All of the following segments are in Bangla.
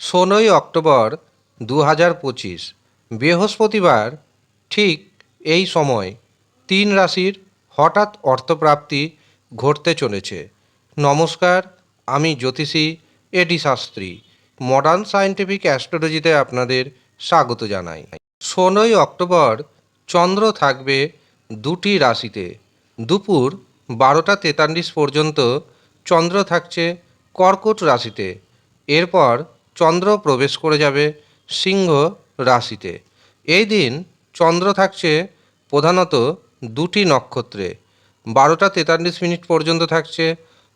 ষোলোই অক্টোবর দু হাজার পঁচিশ, বৃহস্পতিবার ঠিক এই সময় তিন রাশির হঠাৎ অর্থপ্রাপ্তি ঘটতে চলেছে। নমস্কার, আমি জ্যোতিষী এডি শাস্ত্রী মডার্ন সায়েন্টিফিক অ্যাস্ট্রোলজিতে আপনাদের স্বাগত জানাই। ষোলোই অক্টোবর চন্দ্র থাকবে দুটি রাশিতে। দুপুর বারোটা তেতাল্লিশ পর্যন্ত চন্দ্র থাকছে কর্কট রাশিতে। এরপর চন্দ্র প্রবেশ করে যাবে সিংহ রাশিতে। এই দিন চন্দ্র থাকছে প্রধানত দুটি নক্ষত্রে। বারোটা তেতাল্লিশ মিনিট পর্যন্ত থাকছে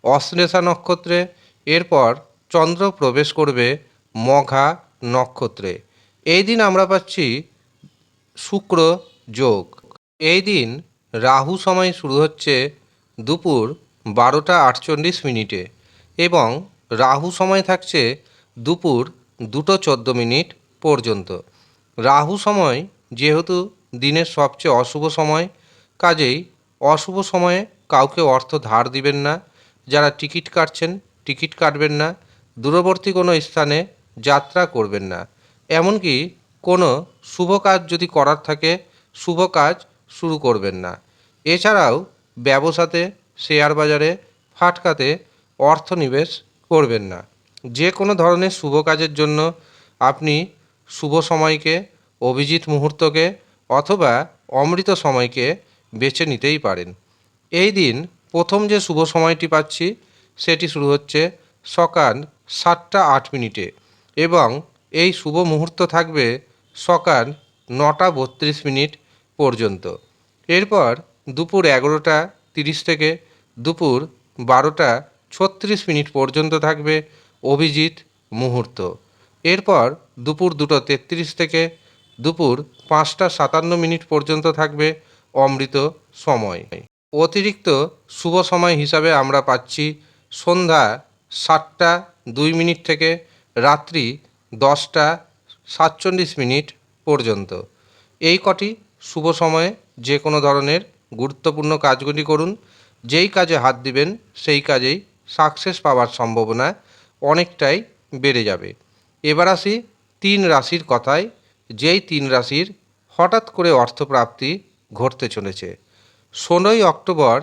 অশ্লেষা নক্ষত্রে। এরপর চন্দ্র প্রবেশ করবে মঘা নক্ষত্রে। এই দিন আমরা পাচ্ছি শুক্র যোগ। এই দিন রাহু সময় শুরু হচ্ছে দুপুর বারোটা আটচল্লিশ মিনিটে এবং রাহু সময় থাকছে দুপুর দুটো চোদ্দ মিনিট পর্যন্ত। রাহু সময় যেহেতু দিনের সবচেয়ে অশুভ সময়, কাজেই অশুভ সময়ে কাউকে অর্থ ধার দিবেন না। যারা টিকিট কাটছেন, টিকিট কাটবেন না। দূরবর্তী কোনো স্থানে যাত্রা করবেন না। এমনকি কোনো শুভ কাজ যদি করার থাকে, শুভ কাজ শুরু করবেন না। এছাড়াও ব্যবসাতে, শেয়ার বাজারে, ফাটকাতে অর্থ নিবেশ করবেন না। যে কোনো ধরনের শুভ কাজের জন্য আপনি শুভ সময়কে, অভিজিৎ মুহূর্তকে অথবা অমৃত সময়কে বেছে নিতেই পারেন। এই দিন প্রথম যে শুভ সময়টি পাচ্ছি, সেটি শুরু হচ্ছে সকাল সাতটা আট মিনিটে এবং এই শুভ মুহূর্ত থাকবে সকাল নটা বত্রিশ মিনিট পর্যন্ত। এরপর দুপুর এগারোটা তিরিশ থেকে দুপুর বারোটা ছত্রিশ মিনিট পর্যন্ত থাকবে অভিজিৎ মুহূর্ত। এরপর দুপুর দুটো তেত্রিশ থেকে দুপুর পাঁচটা সাতান্ন মিনিট পর্যন্ত থাকবে অমৃত সময়। অতিরিক্ত শুভ সময় হিসাবে আমরা পাচ্ছি সন্ধ্যা সাতটা দুই মিনিট থেকে রাত্রি দশটা সাতচল্লিশ মিনিট পর্যন্ত। এই কটি শুভ সময়ে যে কোনো ধরনের গুরুত্বপূর্ণ কাজগুলি করুন। যেই কাজে হাত দিবেন, সেই কাজেই সাকসেস পাওয়ার সম্ভাবনা অনেকটাই বেড়ে যাবে। এবার আসি তিন রাশির কথায়, যেই তিন রাশির হঠাৎ করে অর্থপ্রাপ্তি ঘটতে চলেছে। ষোলোই অক্টোবর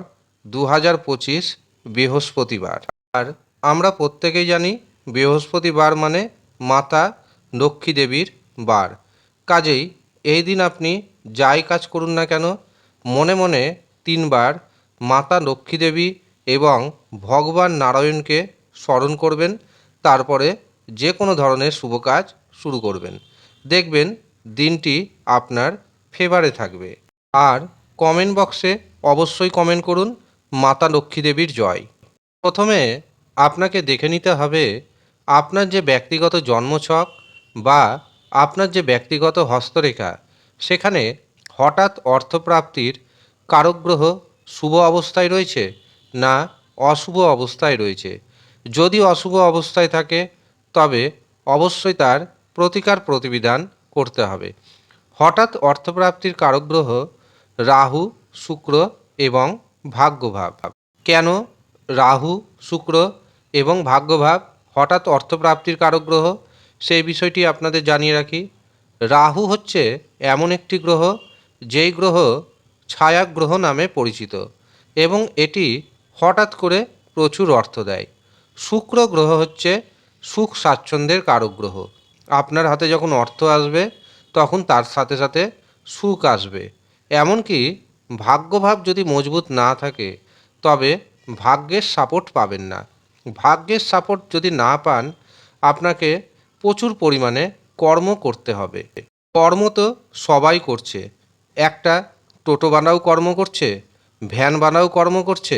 দু হাজার পঁচিশ বৃহস্পতিবার। আর আমরা প্রত্যেকেই জানি বৃহস্পতিবার মানে মাতা লক্ষ্মী দেবীর বার। কাজেই এই দিন আপনি যাই কাজ করুন না কেন, মনে মনে তিনবার মাতা লক্ষ্মী দেবী এবং ভগবান নারায়ণকে স্মরণ করবেন তারপরে যে কোনো ধরনের শুভ কাজ শুরু করবেন। দেখবেন দিনটি আপনার ফেভারে থাকবে। আর কমেন্ট বক্সে অবশ্যই কমেন্ট করুন মাতা লক্ষ্মী দেবীর জয়। প্রথমে আপনাকে দেখে নিতে হবে আপনার যে ব্যক্তিগত জন্মছক বা আপনার যে ব্যক্তিগত হস্তরেখা, সেখানে হঠাৎ অর্থপ্রাপ্তির কারক গ্রহ শুভ অবস্থায় রয়েছে না অশুভ অবস্থায় রয়েছে? যদি অশুভ অবস্থায় থাকে, তবে অবশ্যই তার প্রতিকার প্রতিবিধান করতে হবে। হঠাৎ অর্থপ্রাপ্তির কারক গ্রহ রাহু, শুক্র এবং ভাগ্যভাব। কেন রাহু, শুক্র এবং ভাগ্যভাব হঠাৎ অর্থপ্রাপ্তির কারক গ্রহ সেই বিষয়টি আপনাদের জানিয়ে রাখি। রাহু হচ্ছে এমন একটি গ্রহ, যেই গ্রহ ছায়া গ্রহ নামে পরিচিত এবং এটি হঠাৎ করে প্রচুর অর্থ দেয়। শুক্র গ্রহ হচ্ছে সুখ স্বাচ্ছন্দ্যের কারক গ্রহ। আপনার হাতে যখন অর্থ আসবে, তখন তার সাথে সাথে সুখ আসবে। এমনকি ভাগ্যভাব যদি মজবুত না থাকে, তবে ভাগ্যের সাপোর্ট পাবেন না। ভাগ্যের সাপোর্ট যদি না পান, আপনাকে প্রচুর পরিমাণে কর্ম করতে হবে। কর্ম তো সবাই করছে। একটা টোটো বানাও কর্ম করছে, ভ্যান বানাও কর্ম করছে,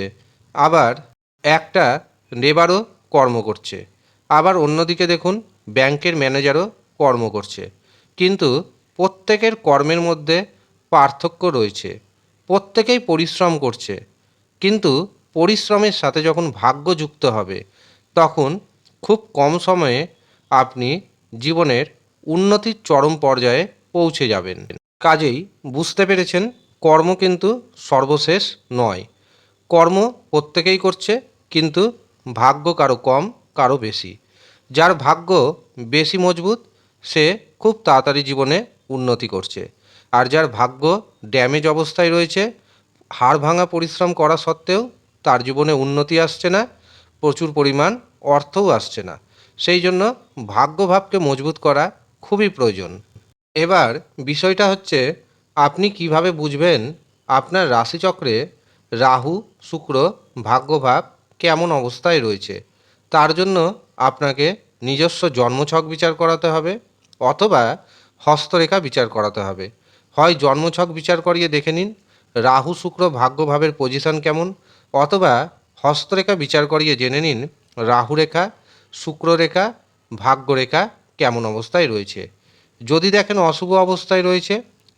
আবার একটা লেবারও কর্ম করছে। আবার অন্যদিকে দেখুন, ব্যাংকের ম্যানেজারও কর্ম করছে। কিন্তু প্রত্যেকের কর্মের মধ্যে পার্থক্য রয়েছে। প্রত্যেকেই পরিশ্রম করছে। কিন্তু পরিশ্রমের সাথে যখন ভাগ্য যুক্ত হবে, তখন খুব কম সময়ে আপনি জীবনের উন্নতির চরম পর্যায়ে পৌঁছে যাবেন। কাজেই বুঝতে পেরেছেন, কর্ম কিন্তু সর্বশেষ নয়। কর্ম প্রত্যেকেই করছে, কিন্তু ভাগ্য কারও কম, কারও বেশি। যার ভাগ্য বেশি মজবুত, সে খুব তাড়াতাড়ি জীবনে উন্নতি করছে। আর যার ভাগ্য ড্যামেজ অবস্থায় রয়েছে, হাড় ভাঙা পরিশ্রম করা সত্ত্বেও তার জীবনে উন্নতি আসছে না, প্রচুর পরিমাণ অর্থও আসছে না। সেই জন্য ভাগ্যভাবকে মজবুত করা খুবই প্রয়োজন। এবার বিষয়টা হচ্ছে, আপনি কীভাবে বুঝবেন আপনার রাশিচক্রে রাহু, শুক্র ভাগ্যভাব কেমন অবস্থায় রয়েছে, তার জন্য আপনাকে নিজস্ব জন্মছক বিচার করাতে হবে অথবা হস্তরেখা বিচার করাতে হবে। হয় জন্মছক বিচার করিয়ে দেখে নিন, রাহু শুক্র ভাগ্যভাবের পজিশন কেমন, অথবা হস্তরেখা বিচার করিয়ে জেনে নিন রাহুরেখা শুক্ররেখা ভাগ্যরেখা কেমন অবস্থায় রয়েছে। যদি দেখেন অশুভ অবস্থায় রয়েছে,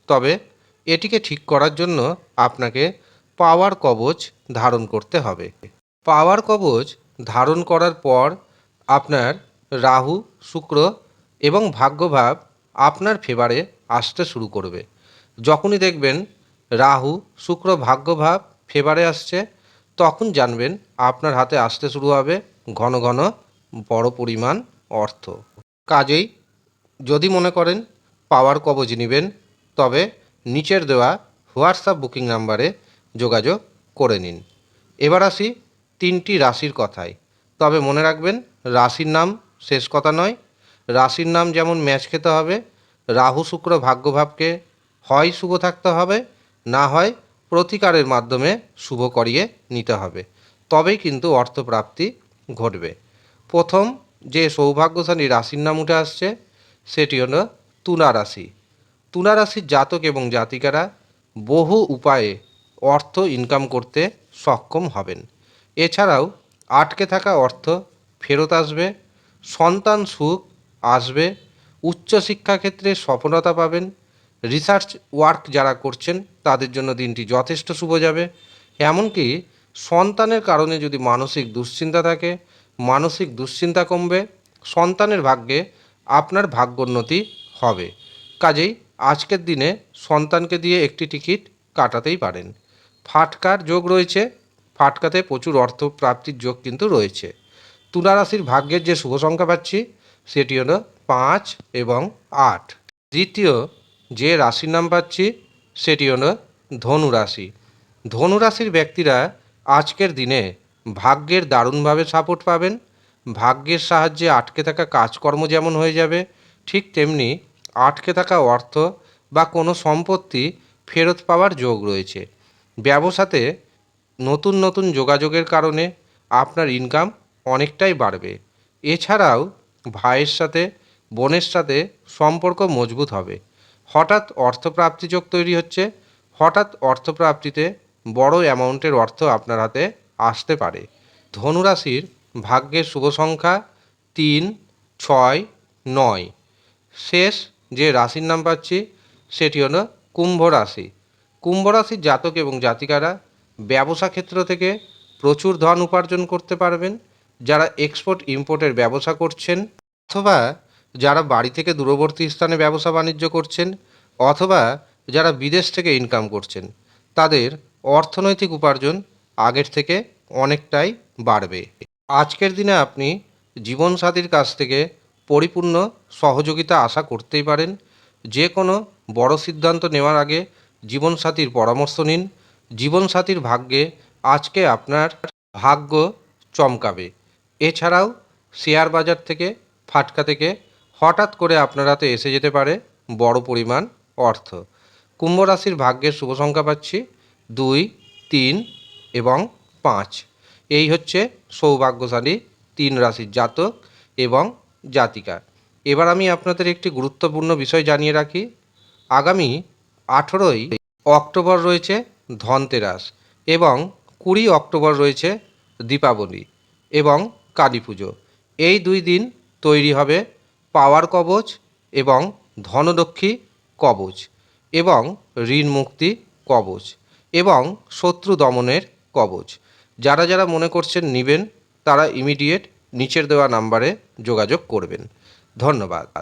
তবে এটিকে ঠিক করার জন্য আপনাকে পাওয়ার কবচ ধারণ করতে হবে। পাওয়ার কবচ ধারণ করার পর আপনার রাহু, শুক্র এবং ভাগ্যভাব আপনার ফেভারে আসতে শুরু করবে। যখনই দেখবেন রাহু, শুক্র, ভাগ্যভাব ফেভারে আসছে, তখন জানবেন আপনার হাতে আসতে শুরু হবে ঘন ঘন বড় পরিমাণ অর্থ। কাজেই যদি মনে করেন পাওয়ার কবজ নেবেন, তবে নিচের দেওয়া হোয়াটসঅ্যাপ বুকিং নাম্বারে যোগাযোগ করে নিন। এবার আসি তিনটি রাশির কথায় তবে মনে রাখবেন, রাশির নাম শেষ কথা নয়। রাশির নাম যেমন ম্যাচ খেতে হবে, রাহু শুক্র ভাগ্যভাবকে হয় শুভ থাকতে হবে, না হয় প্রতিকারের মাধ্যমে শুভ করিয়ে নিতে হবে। তবেই কিন্তু অর্থপ্রাপ্তি ঘটবে। প্রথম যে সৌভাগ্যশালী রাশির নাম উঠে আসছে, সেটি হল তুলা রাশি। তুলা রাশির জাতক এবং জাতিকারা বহু উপায়ে অর্থ ইনকাম করতে সক্ষম হবেন। এছাড়াও আটকে থাকা অর্থ ফেরত আসবে, সন্তান সুখ আসবে, উচ্চশিক্ষা ক্ষেত্রে সফলতা পাবেন রিসার্চ ওয়ার্ক যারা করছেন তাদের জন্য দিনটি যথেষ্ট শুভ যাবে। এমনকি সন্তানের কারণে যদি মানসিক দুশ্চিন্তা থাকে, মানসিক দুশ্চিন্তা কমবে, সন্তানের ভাগ্যে আপনার ভাগ্যোন্নতি হবে। কাজেই আজকের দিনে সন্তানকে দিয়ে একটি টিকিট কাটাতেই পারেন। ফাটকার যোগ রয়েছে ফাটকাতে প্রচুর অর্থ প্রাপ্তির যোগ কিন্তু রয়েছে। তুলা রাশির ভাগ্যের যে শুভ সংখ্যা পাচ্ছি, সেটি হলো পাঁচ এবং আট। দ্বিতীয় যে রাশির নাম পাচ্ছি, সেটি হলো ধনু রাশি। ধনু রাশির ব্যক্তিরা আজকের দিনে ভাগ্যের দারুণভাবে সাপোর্ট পাবেন। ভাগ্যের সাহায্যে আটকে থাকা কাজকর্ম যেমন হয়ে যাবে, ঠিক তেমনি আটকে থাকা অর্থ বা কোনো সম্পত্তি ফেরত পাওয়ার যোগ রয়েছে। ব্যবসাতে নতুন নতুন যোগাযোগের কারণে আপনার ইনকাম অনেকটাই বাড়বে। এছাড়াও ভাইয়ের সাথে, বোনের সাথে সম্পর্ক মজবুত হবে। হঠাৎ অর্থপ্রাপ্তি যোগ তৈরি হচ্ছে। হঠাৎ অর্থপ্রাপ্তিতে বড় অ্যামাউন্টের অর্থ আপনার হাতে আসতে পারে। ধনুরাশির ভাগ্যের শুভ সংখ্যা তিন, ছয়, নয়। শেষ যে রাশির নাম পাচ্ছি, সেটি হলো কুম্ভ রাশি। কুম্ভ রাশির জাতক এবং জাতিকারা ব্যবসা ক্ষেত্র থেকে প্রচুর ধন উপার্জন করতে পারবেন। যারা এক্সপোর্ট ইম্পোর্টের ব্যবসা করছেন অথবা যারা বাড়ি থেকে দূরবর্তী স্থানে ব্যবসা বাণিজ্য করছেন অথবা যারা বিদেশ থেকে ইনকাম করছেন, তাদের অর্থনৈতিক উপার্জন আগের থেকে অনেকটাই বাড়বে। আজকের দিনে আপনি জীবনসাথীর কাছ থেকে পরিপূর্ণ সহযোগিতা আশা করতেই পারেন। যে কোনো বড় সিদ্ধান্ত নেওয়ার আগে জীবনসাথীর পরামর্শ নিন। জীবনসাথীর ভাগ্যে আজকে আপনার ভাগ্য চমকাবে। এছাড়াও শেয়ার বাজার থেকে, ফাটকা থেকে হঠাৎ করে আপনার হাতে এসে যেতে পারে বড় পরিমাণ অর্থ। কুম্ভ রাশির ভাগ্যের শুভ সংখ্যা পাচ্ছি দুই, তিন এবং পাঁচ। এই হচ্ছে সৌভাগ্যশালী তিন রাশির জাতক এবং জাতিকা। এবার আমি আপনাদের একটি গুরুত্বপূর্ণ বিষয় জানিয়ে রাখি। আগামী আঠেরোই অক্টোবর রয়েছে ধনতেরাস এবং কুড়ি অক্টোবর রয়েছে দীপাবলি এবং কালী পুজো। এই দুই দিন তৈরি হবে পাওয়ার কবচ এবং ধনলক্ষ্মী কবচ এবং ঋণ মুক্তি কবচ এবং শত্রু দমনের কবচ। যারা যারা মনে করছেন নেবেন, তারা ইমিডিয়েট নিচের দেওয়া নাম্বারে যোগাযোগ করবেন। ধন্যবাদ।